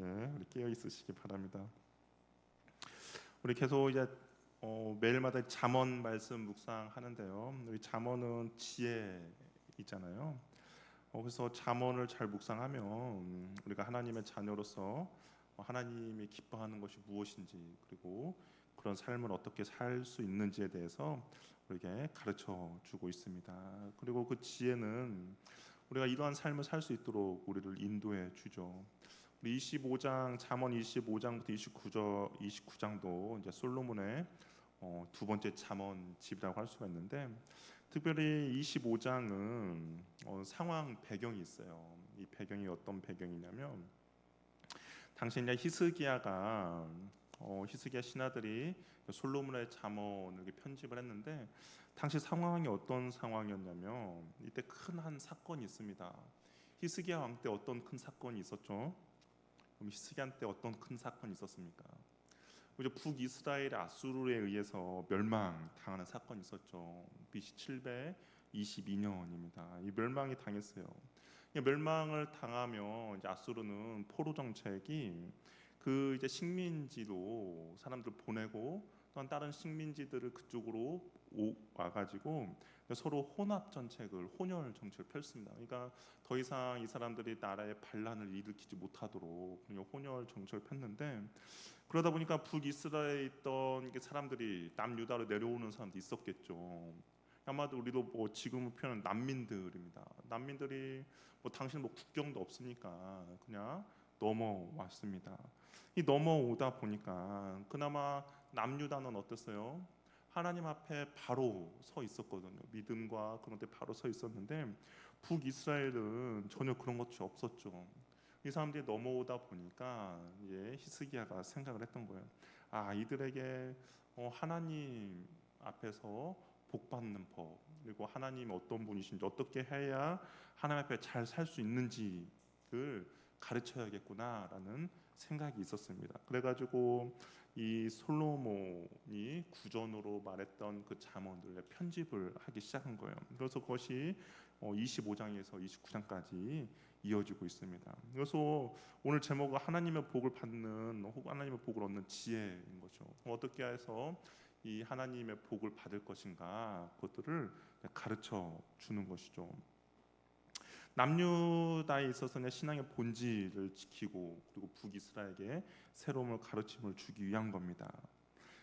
예, 우리 깨어 있으시기 바랍니다. 우리 계속 이제 어, 매일마다 잠언 말씀 묵상하는데요. 우리 잠언은 지혜 있잖아요. 어, 그래서 잠언을 잘 묵상하면 음, 우리가 하나님의 자녀로서 어, 하나님이 기뻐하는 것이 무엇인지 그리고 그런 삶을 어떻게 살 수 있는지에 대해서 우리에게 가르쳐 주고 있습니다. 그리고 그 지혜는 우리가 이러한 삶을 살 수 있도록 우리를 인도해 주죠. 우리 25장 잠언 25장부터 29절 29장도 이제 솔로몬의 어, 두 번째 잠언 집이라고 할 수가 있는데 특별히 25장은 어, 상황 배경이 있어요. 이 배경이 어떤 배경이냐면 당시 이제 히스기야가 어, 히스기야 신하들이 솔로몬의 잠언을 편집을 했는데 당시 상황이 어떤 상황이었냐면 이때 큰 한 사건이 있습니다. 히스기야 왕 때 어떤 큰 사건이 있었죠? 그럼 히스기야 때 어떤 큰 사건이 있었습니까? 이제 북이스라엘의 아수르에 의해서 멸망당하는 사건이 있었죠. BC 722년입니다. 이 멸망이 당했어요. 이 멸망을 당하면 아수르는 포로 정책이 그 이제 식민지로 사람들 보내고 또한 다른 식민지들을 그쪽으로 오, 와가지고 서로 혼합 정책을 혼혈 정책을 펼습니다. 그러니까 더 이상 이 사람들이 나라에 반란을 일으키지 못하도록 혼혈 정책을 폈는데 그러다 보니까 북이스라엘에 있던 게 사람들이 남유다로 내려오는 사람도 있었겠죠. 아마도 우리도 뭐 지금 표현은 난민들입니다. 난민들이 뭐 당신 뭐 국경도 없으니까 그냥 넘어왔습니다. 이 넘어오다 보니까 그나마 남유다는 어땠어요? 하나님 앞에 바로 서 있었거든요. 믿음과 그런 데 바로 서 있었는데 북이스라엘은 전혀 그런 것이 없었죠. 이 사람들이 넘어오다 보니까 예, 히스기야가 생각을 했던 거예요. 아 이들에게 어, 하나님 앞에서 복 받는 법 그리고 하나님 어떤 분이신지 어떻게 해야 하나님 앞에 잘 살 수 있는지를 가르쳐야겠구나라는 생각이 있었습니다. 그래가지고 이 솔로몬이 구전으로 말했던 그 잠언들의 편집을 하기 시작한 거예요. 그래서 그것이 25장에서 29장까지 이어지고 있습니다. 그래서 오늘 제목은 하나님의 복을 받는 혹은 하나님의 복을 얻는 지혜인 거죠. 어떻게 해서 이 하나님의 복을 받을 것인가 그것들을 가르쳐 주는 것이죠. 남유다에 있어서는 신앙의 본질을 지키고 그리고 북이스라엘에게 새로움을 가르침을 주기 위한 겁니다.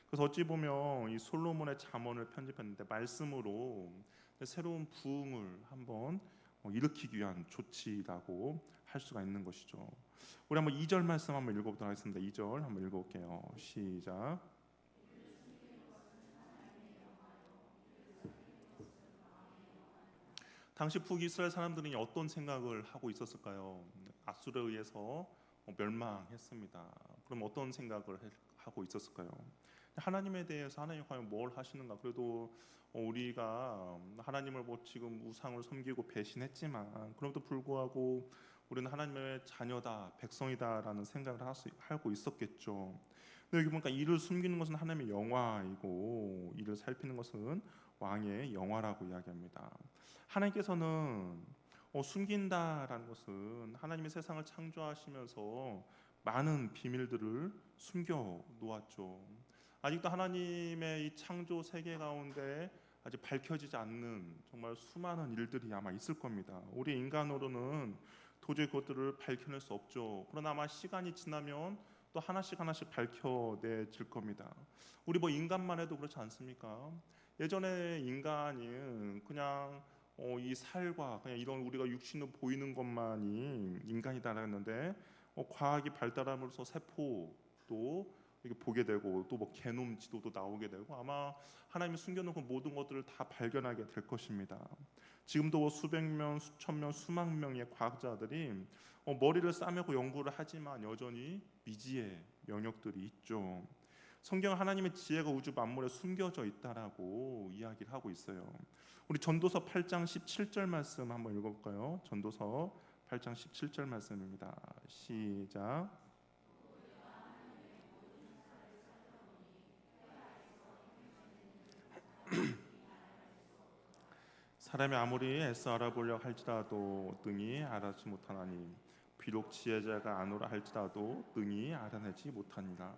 그래서 어찌 보면 이 솔로몬의 잠언을 편집했는데 말씀으로 새로운 부흥을 한번 일으키기 위한 조치라고 할 수가 있는 것이죠. 우리 한번 2절 말씀 한번 읽어보도록 하겠습니다. 2절 한번 읽어볼게요. 시작. 당시 북이스라엘 사람들은 어떤 생각을 하고 있었을까요? 아수르에 의해서 멸망했습니다. 그럼 어떤 생각을 하고 있었을까요? 하나님에 대해서 하나님 과연 뭘 하시는가? 그래도 우리가 하나님을 뭐 지금 우상을 섬기고 배신했지만 그럼에도 불구하고 우리는 하나님의 자녀다, 백성이다라는 생각을 하고 있었겠죠. 근데 여기 보니까 이를 숨기는 것은 하나님의 영화이고 이를 살피는 것은 왕의 영화라고 이야기합니다. 하나님께서는 어, 숨긴다라는 것은 하나님의 세상을 창조하시면서 많은 비밀들을 숨겨 놓았죠. 아직도 하나님의 이 창조 세계 가운데 아직 밝혀지지 않는 정말 수많은 일들이 아마 있을 겁니다. 우리 인간으로는 도저히 그것들을 밝혀낼 수 없죠. 그러나 아마 시간이 지나면 또 하나씩 하나씩 밝혀내질 겁니다. 우리 뭐 인간만 해도 그렇지 않습니까? 예전에 인간이 그냥 어, 이 살과 그냥 이런 우리가 육신으로 보이는 것만이 인간이다라는데 어, 과학이 발달함으로써 세포도 이렇게 보게 되고 또 뭐 게놈 지도도 나오게 되고 아마 하나님이 숨겨놓은 모든 것들을 다 발견하게 될 것입니다. 지금도 뭐 수백 명, 수천 명, 수만 명의 과학자들이 어, 머리를 싸매고 연구를 하지만 여전히 미지의 영역들이 있죠. 성경 하나님의 지혜가 우주 만물에 숨겨져 있다라고 이야기를 하고 있어요. 우리 전도서 8장 17절 말씀 한번 읽어볼까요? 전도서 8장 17절 말씀입니다. 시작. 사람이 아무리 애써 알아보려 할지라도 등이 알아지 못하나니 비록 지혜자가 아노라 할지라도 능히 알아내지 못하니라.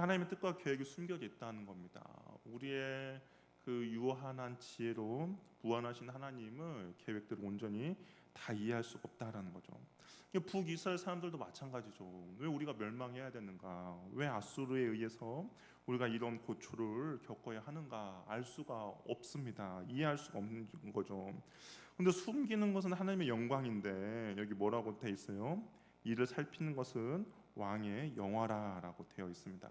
하나님의 뜻과 계획이 숨겨져 있다는 겁니다. 우리의 그 유한한 지혜로 무한하신 하나님을 계획들을 온전히 다 이해할 수가 없다라는 거죠. 북이스라엘 사람들도 마찬가지죠. 왜 우리가 멸망해야 되는가? 왜 아수르에 의해서 우리가 이런 고초를 겪어야 하는가? 알 수가 없습니다. 이해할 수가 없는 거죠. 근데 숨기는 것은 하나님의 영광인데 여기 뭐라고 돼 있어요? 이를 살피는 것은 왕의 영화라라고 되어 있습니다.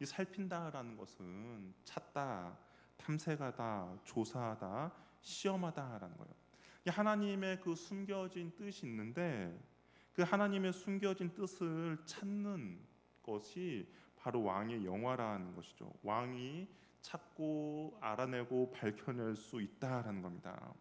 이 살핀다라는 것은 찾다, 탐색하다, 조사하다, 시험하다라는 거예요. 이 하나님의 그 숨겨진 뜻이 있는데 그 하나님의 숨겨진 뜻을 찾는 것이 바로 왕의 영화라는 것이죠. 왕이 찾고 알아내고 밝혀낼 수 있다라는 겁니다.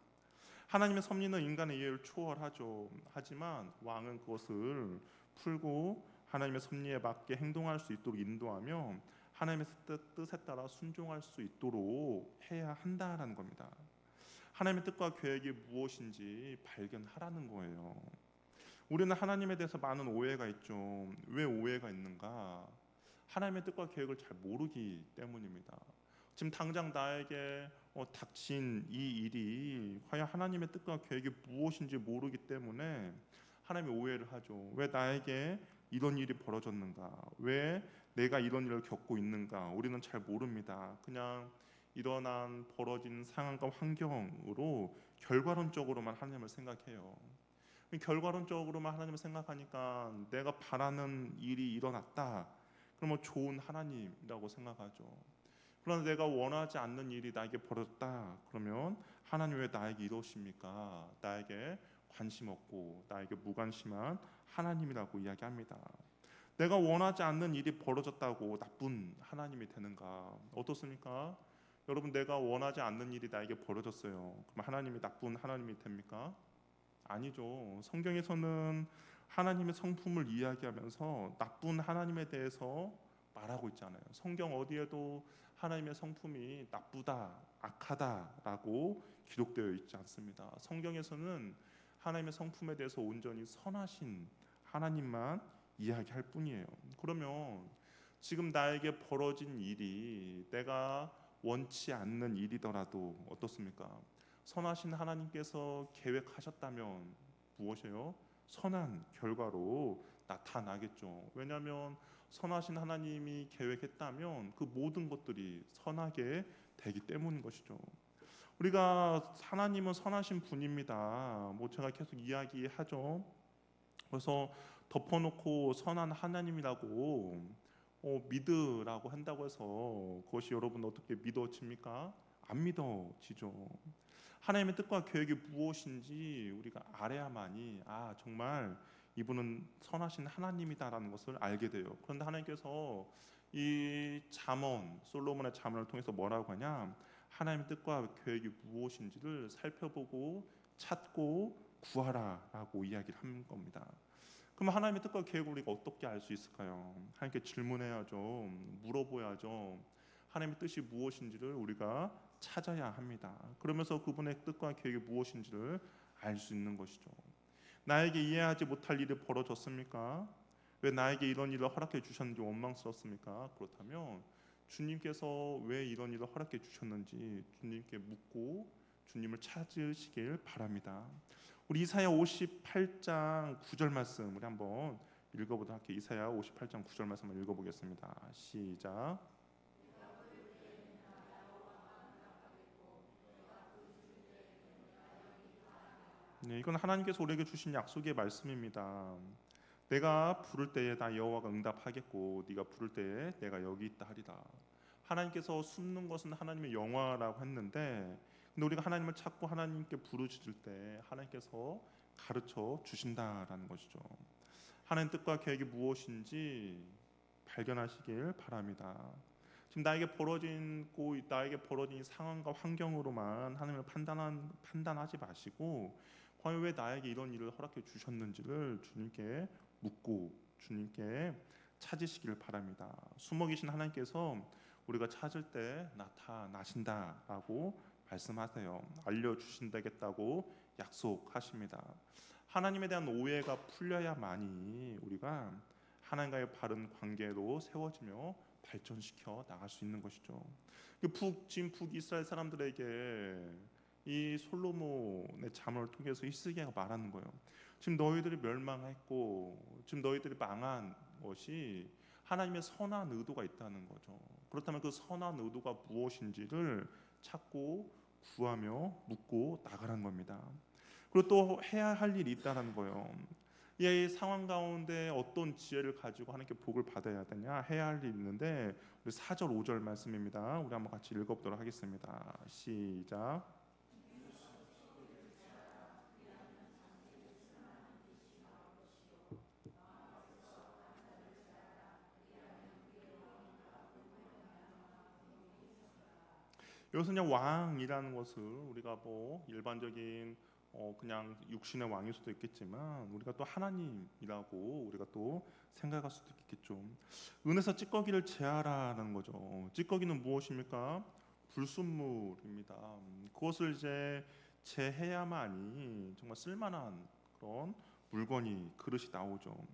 하나님의 섭리는 인간의 이해를 초월하죠. 하지만 왕은 그것을 풀고 하나님의 섭리에 맞게 행동할 수 있도록 인도하며 하나님의 뜻에 따라 순종할 수 있도록 해야 한다라는 겁니다. 하나님의 뜻과 계획이 무엇인지 발견하라는 거예요. 우리는 하나님에 대해서 많은 오해가 있죠. 왜 오해가 있는가? 하나님의 뜻과 계획을 잘 모르기 때문입니다. 지금 당장 나에게 어, 닥친 이 일이 과연 하나님의 뜻과 계획이 무엇인지 모르기 때문에 하나님이 오해를 하죠. 왜 나에게 이런 일이 벌어졌는가? 왜 내가 이런 일을 겪고 있는가? 우리는 잘 모릅니다. 그냥 일어난 벌어진 상황과 환경으로 결과론적으로만 하나님을 생각해요. 결과론적으로만 하나님을 생각하니까 내가 바라는 일이 일어났다. 그러면 좋은 하나님이라고 생각하죠. 그러나 내가 원하지 않는 일이 나에게 벌어졌다. 그러면 하나님 왜 나에게 이러십니까? 나에게 관심 없고 나에게 무관심한 하나님이라고 이야기합니다. 내가 원하지 않는 일이 벌어졌다고 나쁜 하나님이 되는가? 어떻습니까? 여러분 내가 원하지 않는 일이 나에게 벌어졌어요. 그럼 하나님이 나쁜 하나님이 됩니까? 아니죠. 성경에서는 하나님의 성품을 이야기하면서 나쁜 하나님에 대해서 말하고 있잖아요. 성경 어디에도 하나님의 성품이 나쁘다, 악하다라고 기록되어 있지 않습니다. 성경에서는 하나님의 성품에 대해서 온전히 선하신 하나님만 이야기할 뿐이에요. 그러면 지금 나에게 벌어진 일이 내가 원치 않는 일이더라도 어떻습니까? 선하신 하나님께서 계획하셨다면 무엇이에요? 선한 결과로 나타나겠죠. 왜냐하면 선하신 하나님이 계획했다면 그 모든 것들이 선하게 되기 때문인 것이죠. 우리가 하나님은 선하신 분입니다. 뭐 제가 계속 이야기하죠. 그래서 덮어놓고 선한 하나님이라고 어, 믿으라고 한다고 해서 그것이 여러분 어떻게 믿어집니까? 안 믿어지죠. 하나님의 뜻과 계획이 무엇인지 우리가 알아야만이 아 정말 이분은 선하신 하나님이다라는 것을 알게 돼요. 그런데 하나님께서 이 잠언 솔로몬의 잠언을 통해서 뭐라고 하냐? 하나님의 뜻과 계획이 무엇인지를 살펴보고 찾고 구하라라고 이야기를 한 겁니다. 그럼 하나님의 뜻과 계획을 우리가 어떻게 알 수 있을까요? 하나님께 질문해야죠. 물어보야죠. 하나님의 뜻이 무엇인지를 우리가 찾아야 합니다. 그러면서 그분의 뜻과 계획이 무엇인지를 알 수 있는 것이죠. 나에게 이해하지 못할 일이 벌어졌습니까? 왜 나에게 이런 일을 허락해 주셨는지 원망스럽습니까? 그렇다면 주님께서 왜 이런 일을 허락해 주셨는지 주님께 묻고 주님을 찾으시길 바랍니다. 우리 이사야 58장 9절 말씀 우리 한번 읽어보도록 할게요. 이사야 58장 9절 말씀을 읽어보겠습니다. 시작. 네, 이건 하나님께서 우리에게 주신 약속의 말씀입니다. 내가 부를 때에 나 여호와가 응답하겠고 네가 부를 때에 내가 여기 있다 하리라. 하나님께서 숨는 것은 하나님의 영화라고 했는데 근데 우리가 하나님을 찾고 하나님께 부르짖을 때 하나님께서 가르쳐 주신다라는 것이죠. 하나님 뜻과 계획이 무엇인지 발견하시길 바랍니다. 지금 나에게 벌어진 고 나에게 벌어진 상황과 환경으로만 하나님을 판단한 판단하지 마시고 왜 나에게 이런 일을 허락해 주셨는지를 주님께 묻고 주님께 찾으시길 바랍니다. 계신 하나님께서 우리가 찾을 때 나타나신다라고 말씀하세요. 알려 주신다겠다고 약속하십니다. 하나님에 대한 오해가 풀려야만이 우리가 하나님과의 바른 관계로 세워지며 발전시켜 나갈 수 있는 것이죠. 그북 지금 북이스라엘 사람들에게 이 솔로몬의 잠을 통해서 히스기야가 말하는 거예요. 지금 너희들이 멸망했고 지금 너희들이 망한 것이 하나님의 선한 의도가 있다는 거죠. 그렇다면 그 선한 의도가 무엇인지를 찾고 구하며 묻고 나가라는 겁니다. 그리고 또 해야 할 일이 있다는 거예요. 이 상황 가운데 어떤 지혜를 가지고 하나님께 복을 받아야 되냐 해야 할 일이 있는데 우리 4절 5절 말씀입니다. 우리 한번 같이 읽어보도록 하겠습니다. 시작. 여기서 그냥 왕이라는 것을 우리가 뭐 일반적인 어 그냥 육신의 왕일 수도 있겠지만 우리가 또 하나님이라고 우리가 또 생각할 수도 있겠죠. 은에서 찌꺼기를 제하라는 거죠. 찌꺼기는 무엇입니까? 불순물입니다. 음, 그것을 이제 제해야만이 정말 쓸만한 그런 물건이 그릇이 나오죠.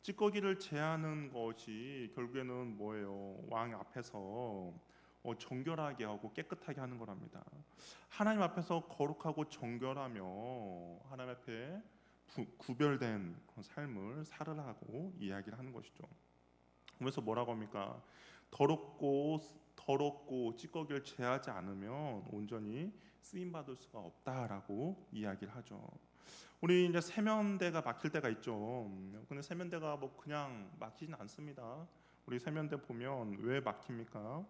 찌꺼기를 제하는 것이 결국에는 뭐예요? 왕 앞에서 어, 정결하게 하고 깨끗하게 하는 거랍니다. 하나님 앞에서 거룩하고 정결하며 하나님 앞에 구, 구별된 삶을 살으라고 이야기를 하는 것이죠. 그래서 뭐라고 합니까? 더럽고 더럽고 찌꺼기를 제하지 않으면 온전히 쓰임 받을 수가 없다라고 이야기를 하죠. 우리 이제 세면대가 막힐 때가 있죠. 근데 세면대가 뭐 그냥 막히진 않습니다. 우리 세면대 보면 왜 막힙니까?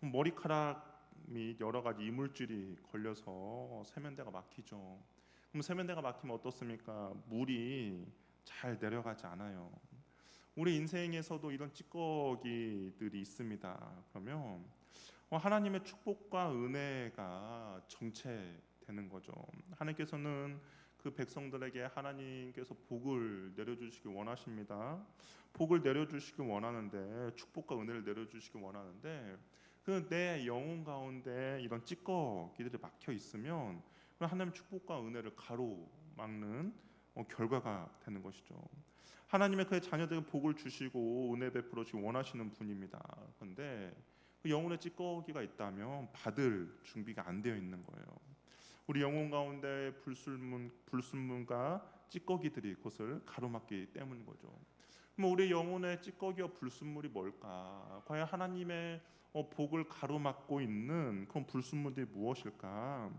머리카락 및 여러 가지 이물질이 걸려서 세면대가 막히죠. 그럼 세면대가 막히면 어떻습니까? 물이 잘 내려가지 않아요. 우리 인생에서도 이런 찌꺼기들이 있습니다. 그러면 어, 하나님의 축복과 은혜가 정체되는 거죠. 하나님께서는 그 백성들에게 하나님께서 복을 내려주시기 원하십니다. 복을 내려주시기 원하는데 축복과 은혜를 내려주시기 원하는데 그 내 영혼 가운데 이런 찌꺼기들이 막혀 있으면 하나님 축복과 은혜를 가로막는 어, 결과가 되는 것이죠. 하나님의 그의 자녀들에게 복을 주시고 은혜 베풀어 주기 원하시는 분입니다. 그런데 그 영혼의 찌꺼기가 있다면 받을 준비가 안 되어 있는 거예요. 우리 영혼 가운데 불순물, 불순물과 찌꺼기들이 그것을 가로막기 때문인 거죠. 그럼 우리 영혼의 찌꺼기와 불순물이 뭘까? 과연 하나님의 어, 복을 가로막고 있는 그런 불순물들이 무엇일까?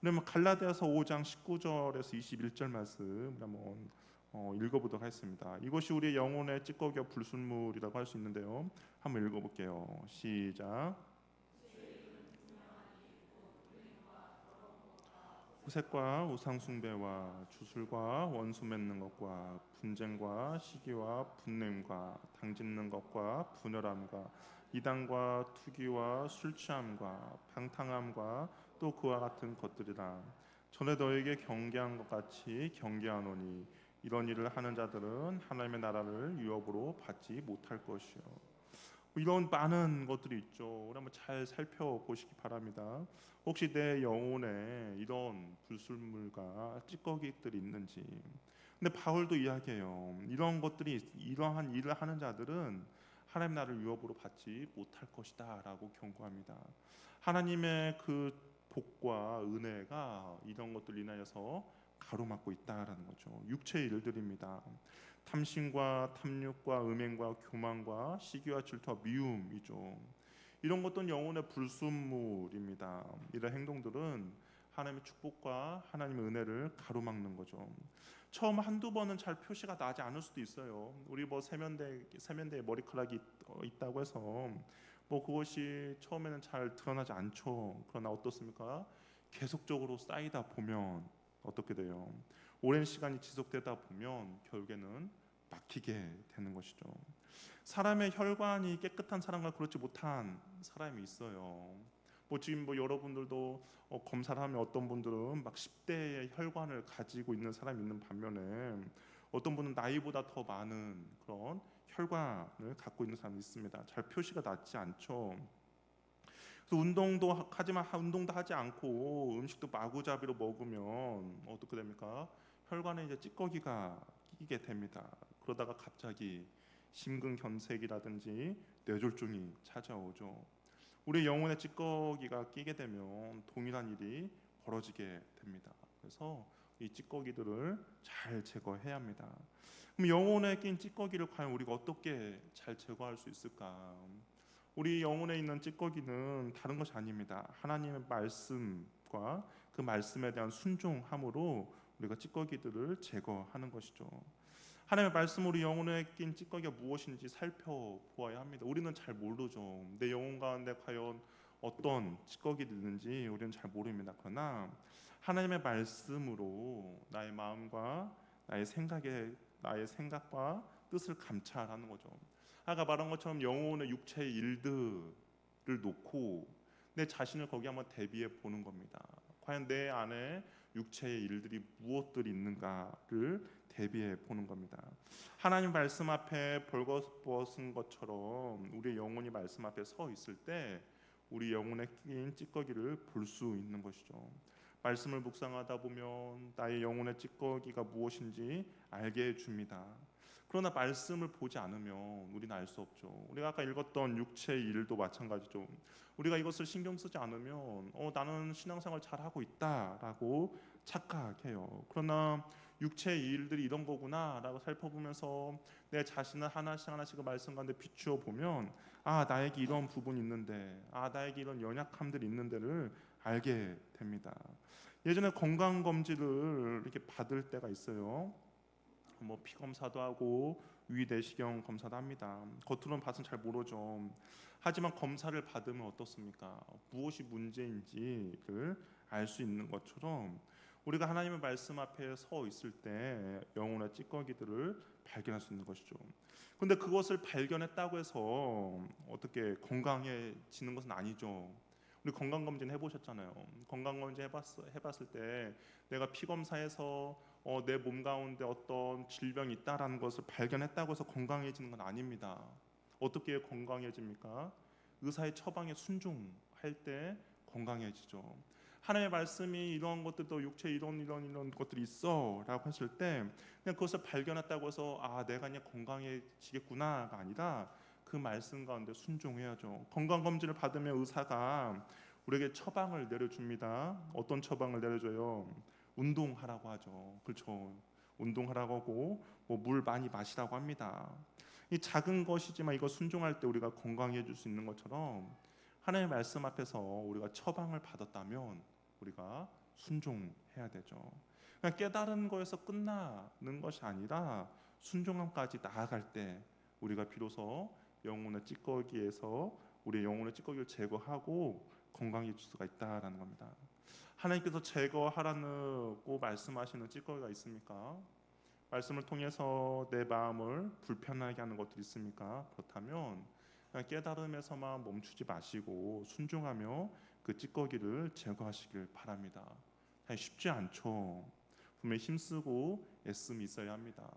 우리 한번 갈라디아서 5장 19절에서 21절 말씀 한번 어, 읽어보도록 하겠습니다. 이것이 우리 영혼의 찌꺼기와 불순물이라고 할 수 있는데요. 한번 읽어볼게요. 시작. 후색과 우상 숭배와 주술과 원수 맺는 것과 분쟁과 시기와 분냄과 당짓는 것과 분열함과 이단과 투기와 술 취함과 방탕함과 또 그와 같은 것들이라. 전에 너에게 경계한 것 같이 경계하노니 이런 일을 하는 자들은 하나님의 나라를 유업으로 받지 못할 것이요 이런 많은 것들이 있죠. 한번 잘 살펴보시기 바랍니다. 혹시 내 영혼에 이런 불순물과 찌꺼기들이 있는지. 근데 바울도 이야기해요. 이런 것들이 이러한 일을 하는 자들은 하나님 나라를 유업으로 받지 못할 것이다라고 경고합니다. 하나님의 그 복과 은혜가 이런 것들 인하여서 가로막고 있다라는 거죠. 육체의 일들입니다. 탐심과 탐욕과 음행과 교만과 시기와 질투와 미움이죠. 이런 것들은 영혼의 불순물입니다. 이런 행동들은 하나님의 축복과 하나님의 은혜를 가로막는 거죠. 처음 한두 번은 잘 표시가 나지 않을 수도 있어요. 우리 뭐 세면대 세면대에 머리카락이 있다고 해서 뭐 그것이 처음에는 잘 드러나지 않죠. 그러나 어떻습니까? 계속적으로 쌓이다 보면 어떻게 돼요? 오랜 시간이 지속되다 보면 결국에는 막히게 되는 것이죠. 사람의 혈관이 깨끗한 사람과 그렇지 못한 사람이 있어요. 뭐 지금 뭐 여러분들도 어, 검사를 하면 어떤 분들은 막 10대의 혈관을 가지고 있는 사람이 있는 반면에 어떤 분은 나이보다 더 많은 그런 혈관을 갖고 있는 사람이 있습니다. 잘 표시가 나지 않죠. 그래서 운동도 하지만 운동도 하지 않고 음식도 마구잡이로 먹으면 어떻게 됩니까? 혈관에 이제 찌꺼기가 끼게 됩니다. 그러다가 갑자기 심근경색이라든지 뇌졸중이 찾아오죠. 우리 영혼에 찌꺼기가 끼게 되면 동일한 일이 벌어지게 됩니다. 그래서 이 찌꺼기들을 잘 제거해야 합니다. 그럼 영혼에 낀 찌꺼기를 과연 우리가 어떻게 잘 제거할 수 있을까? 우리 영혼에 있는 찌꺼기는 다른 것이 아닙니다. 하나님의 말씀과 그 말씀에 대한 순종함으로 우리가 찌꺼기들을 제거하는 것이죠. 하나님의 말씀 우리 영혼에 낀 찌꺼기가 무엇인지 살펴보아야 합니다. 우리는 잘 모르죠. 내 영혼 가운데 과연 어떤 찌꺼기들이 있는지 우리는 잘 모릅니다. 그러나 하나님의 말씀으로 나의 마음과 나의 생각에 나의 생각과 뜻을 감찰하는 거죠. 아까 말한 것처럼 영혼의 육체의 일들을 놓고 내 자신을 거기 한번 대비해 보는 겁니다. 과연 내 안에 육체의 일들이 무엇들이 있는가를 대비해 보는 겁니다. 하나님 말씀 앞에 벌거벗은 것처럼 우리의 영혼이 말씀 앞에 서 있을 때 우리 영혼에 끼인 찌꺼기를 볼 수 있는 것이죠. 말씀을 묵상하다 보면 나의 영혼의 찌꺼기가 무엇인지 알게 해 줍니다. 그러나 말씀을 보지 않으면 우리는 알 수 없죠. 우리가 아까 읽었던 육체의 일도 마찬가지죠. 우리가 이것을 신경 쓰지 않으면 어, 나는 신앙생활 잘 하고 있다라고 착각해요. 그러나 육체의 일들이 이런 거구나라고 살펴보면서 내 자신을 하나씩 하나씩 그 말씀 가운데 비추어 보면 아 나에게 이런 부분이 있는데 아 나에게 이런 연약함들이 있는데를 알게 됩니다. 예전에 건강 검진을 이렇게 받을 때가 있어요. 뭐 피 검사도 하고 위 내시경 검사도 합니다. 겉으로는 봐서는 잘 모르죠. 하지만 검사를 받으면 어떻습니까? 무엇이 문제인지를 알 수 있는 것처럼 우리가 하나님의 말씀 앞에 서 있을 때 영혼의 찌꺼기들을 발견할 수 있는 것이죠. 근데 그것을 발견했다고 해서 어떻게 건강해지는 것은 아니죠. 우리 건강 검진 해보셨잖아요. 건강 검진 해봤 해봤을 때 내가 피 검사해서 어, 내 몸 가운데 어떤 질병이 있다라는 것을 발견했다고 해서 건강해지는 건 아닙니다. 어떻게 건강해집니까? 의사의 처방에 순종할 때 건강해지죠. 하나님의 말씀이 이런 것들도 육체 이런 이런 이런 것들이 있어라고 했을 때 그냥 그것을 발견했다고 해서 아 내가 그냥 건강해지겠구나가 아니라 그 말씀 가운데 순종해야죠. 건강 검진을 받으면 의사가 우리에게 처방을 내려줍니다. 어떤 처방을 내려줘요? 운동하라고 하죠. 그렇죠. 운동하라고 하고 뭐 물 많이 마시라고 합니다. 이 작은 것이지만 이거 순종할 때 우리가 건강해질 수 있는 것처럼 하나님의 말씀 앞에서 우리가 처방을 받았다면 우리가 순종해야 되죠. 그냥 깨달은 거에서 끝나는 것이 아니라 순종함까지 나아갈 때 우리가 비로소 영혼의 찌꺼기에서 우리 영혼의 찌꺼기를 제거하고 건강해질 수가 있다라는 겁니다. 하나님께서 제거하라고 말씀하시는 찌꺼기가 있습니까? 말씀을 통해서 내 마음을 불편하게 하는 것들이 있습니까? 그렇다면 깨달음에서만 멈추지 마시고 순종하며 그 찌꺼기를 제거하시길 바랍니다. 쉽지 않죠. 분명히 힘쓰고 애씀이 있어야 합니다.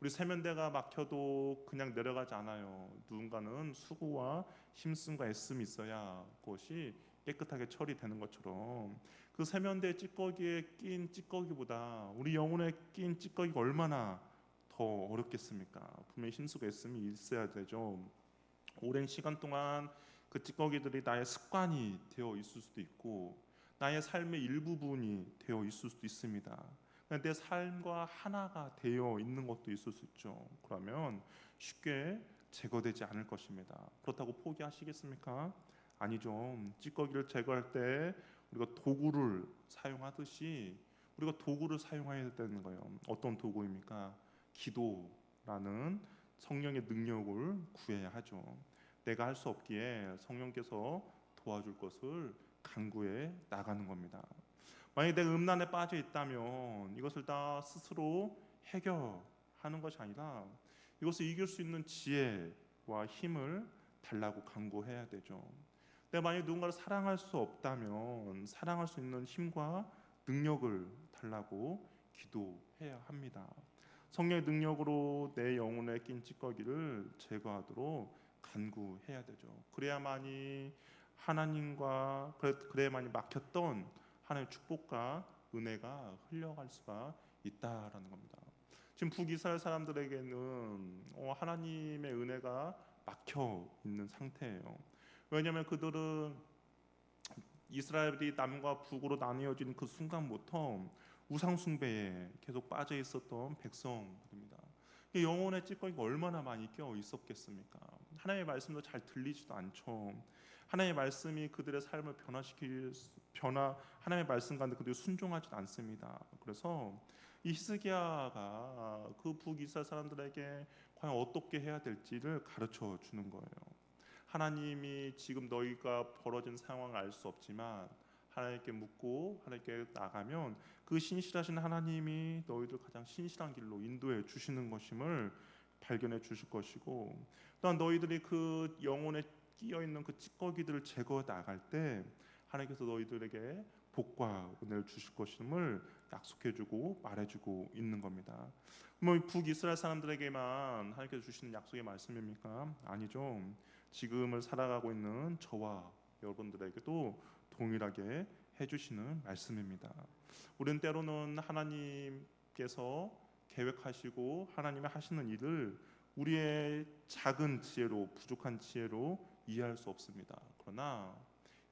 우리 세면대가 막혀도 그냥 내려가지 않아요. 누군가는 수고와 힘씀과 애씀이 있어야 그것이 깨끗하게 처리되는 것처럼 그 세면대 찌꺼기에 낀 찌꺼기보다 우리 영혼에 낀 찌꺼기가 얼마나 더 어렵겠습니까? 분명히 힘쓰고 애씀이 있어야 되죠. 오랜 시간 동안 그 찌꺼기들이 나의 습관이 되어 있을 수도 있고 나의 삶의 일부분이 되어 있을 수도 있습니다. 내 삶과 하나가 되어 있는 것도 있을 수 있죠. 그러면 쉽게 제거되지 않을 것입니다. 그렇다고 포기하시겠습니까? 아니죠. 찌꺼기를 제거할 때 우리가 도구를 사용하듯이 우리가 도구를 사용해야 되는 거예요. 어떤 도구입니까? 기도라는 성령의 능력을 구해야 하죠. 내가 할 수 없기에 성령께서 도와줄 것을 간구해 나가는 겁니다. 만약 내가 음란에 빠져 있다면 이것을 다 스스로 해결하는 것이 아니라 이것을 이길 수 있는 지혜와 힘을 달라고 간구해야 되죠. 내가 만약 누군가를 사랑할 수 없다면 사랑할 수 있는 힘과 능력을 달라고 기도해야 합니다. 성령의 능력으로 내 영혼에 낀 찌꺼기를 제거하도록 간구해야 되죠. 그래야만이 하나님과 그래야만이 막혔던 하나님의 축복과 은혜가 흘려갈 수가 있다라는 겁니다. 지금 북이스라엘 사람들에게는 어, 하나님의 은혜가 막혀 있는 상태예요. 왜냐하면 그들은 이스라엘이 남과 북으로 나뉘어진 그 순간부터 우상 숭배에 계속 빠져 있었던 백성들입니다. 이 영혼의 찌꺼기가 얼마나 많이 껴 있었겠습니까? 하나님의 말씀도 잘 들리지도 않죠. 하나님의 말씀이 그들의 삶을 변화시킬 수- 변화 하나님의 말씀 가운데 그들이 순종하지도 않습니다. 그래서 이 히스기야가 그 북이스라엘 사람들에게 과연 어떻게 해야 될지를 가르쳐 주는 거예요. 하나님이 지금 너희가 벌어진 상황을 알 수 없지만 하나님께 묻고 하나님께 나가면 그 신실하신 하나님이 너희들 가장 신실한 길로 인도해 주시는 것임을 발견해 주실 것이고 또한 너희들이 그 영혼에 끼어 있는 그 찌꺼기들을 제거해 나갈 때 하나님께서 너희들에게 복과 은혜를 주실 것임을 약속해주고 말해주고 있는 겁니다. 뭐 북이스라엘 사람들에게만 하나님께서 주시는 약속의 말씀입니까? 아니죠. 지금을 살아가고 있는 저와 여러분들에게도 동일하게 해주시는 말씀입니다. 우리는 때로는 하나님께서 계획하시고 하나님이 하시는 일을 우리의 작은 지혜로 부족한 지혜로 이해할 수 없습니다. 그러나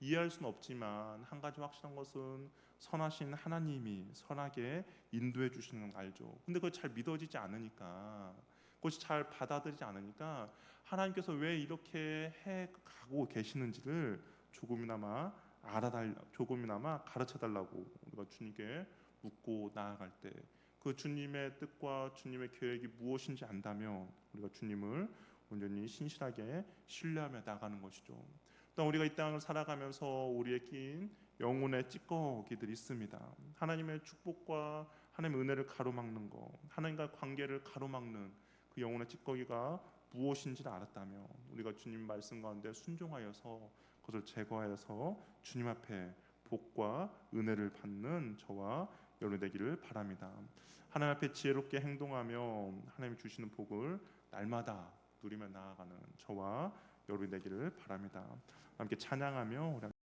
이해할 수는 없지만 한 가지 확실한 것은 선하신 하나님이 선하게 인도해 주시는 걸 알죠. 근데 그걸 잘 믿어지지 않으니까 그것이 잘 받아들이지 않으니까 하나님께서 왜 이렇게 해 가고 계시는지를 조금이나마 알아달 조금이나마 가르쳐 달라고 우리가 주님께 묻고 나아갈 때 그 주님의 뜻과 주님의 계획이 무엇인지 안다면 우리가 주님을 온전히 신실하게 신뢰하며 나가는 것이죠. 또 우리가 이 땅을 살아가면서 우리의 낀 영혼의 찌꺼기들이 있습니다. 하나님의 축복과 하나님의 은혜를 가로막는 것, 하나님과 관계를 가로막는 그 영혼의 찌꺼기가 무엇인지를 알았다면 우리가 주님 말씀 가운데 순종하여서 그것을 제거하여서 주님 앞에 복과 은혜를 받는 저와 여러분 되기를 바랍니다. 하나님 앞에 지혜롭게 행동하며 하나님 주시는 복을 날마다 누리며 나아가는 저와 여러분 되기를 바랍니다. 함께 찬양하며